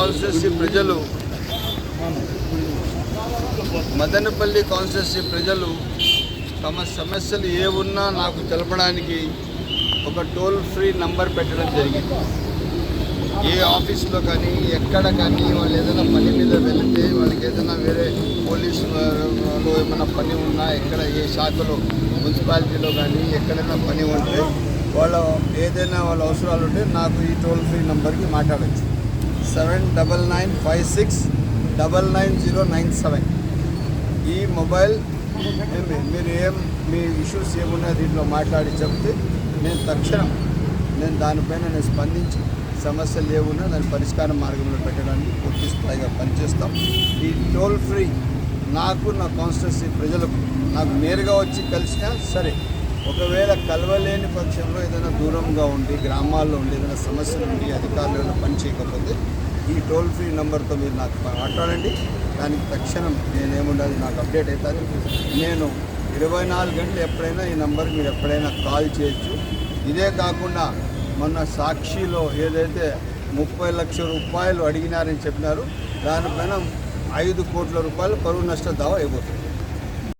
Constituency ప్రజలు Madanapalle constituency ప్రజలు తమ సమస్యలు ఏ ఉన్నా నాకు తెలపడానికి ఒక టోల్ ఫ్రీ నంబర్ పెట్టడం జరిగింది. ఏ ఆఫీస్లో కానీ ఎక్కడ కానీ వాళ్ళు ఏదైనా పని మీద వెళితే వాళ్ళకి ఏదైనా వేరే పోలీస్లో ఏమైనా పని ఉన్నా ఎక్కడ ఏ శాఖలో మున్సిపాలిటీలో కానీ ఎక్కడైనా పని ఉంటే వాళ్ళ ఏదైనా వాళ్ళ అవసరాలు ఉంటే నాకు ఈ టోల్ ఫ్రీ నెంబర్కి మాట్లాడచ్చు. Seven double nine five six double nine zero nine seven. ఈ మొబైల్ మీరు ఏం మీ ఇష్యూస్ ఏమున్నాయో దీంట్లో మాట్లాడి చెప్తే నేను తక్షణం నేను దానిపైన నేను స్పందించి సమస్యలు ఏమున్నా దాని పరిష్కార మార్గంలో పెట్టడానికి పూర్తి స్థాయిగా పనిచేస్తాం. ఈ టోల్ ఫ్రీ నాకు నా కాన్స్టిట్యూన్సీ ప్రజలకు నాకు నేరుగా వచ్చి కలిసినా సరే ఒకవేళ కలవలేని పక్షంలో ఏదైనా దూరంగా ఉండి గ్రామాల్లో ఉండి ఏదైనా సమస్యలు ఉండి అధికారులు ఏమైనా పని చేయకపోతే ఈ టోల్ ఫ్రీ నెంబర్తో మీరు నాకు మాట్లాడండి. దానికి తక్షణం నేనేముండాలి నాకు అప్డేట్ అవుతుంది. నేను ఇరవై నాలుగు గంటలు ఎప్పుడైనా ఈ నెంబర్కి మీరు ఎప్పుడైనా కాల్ చేయొచ్చు. ఇదే కాకుండా మొన్న సాక్షిలో ఏదైతే ముప్పై లక్షల రూపాయలు అడిగినారని చెప్పినారు దానిపైన ఐదు కోట్ల రూపాయలు కరువు నష్ట దావా అయిపోతుంది.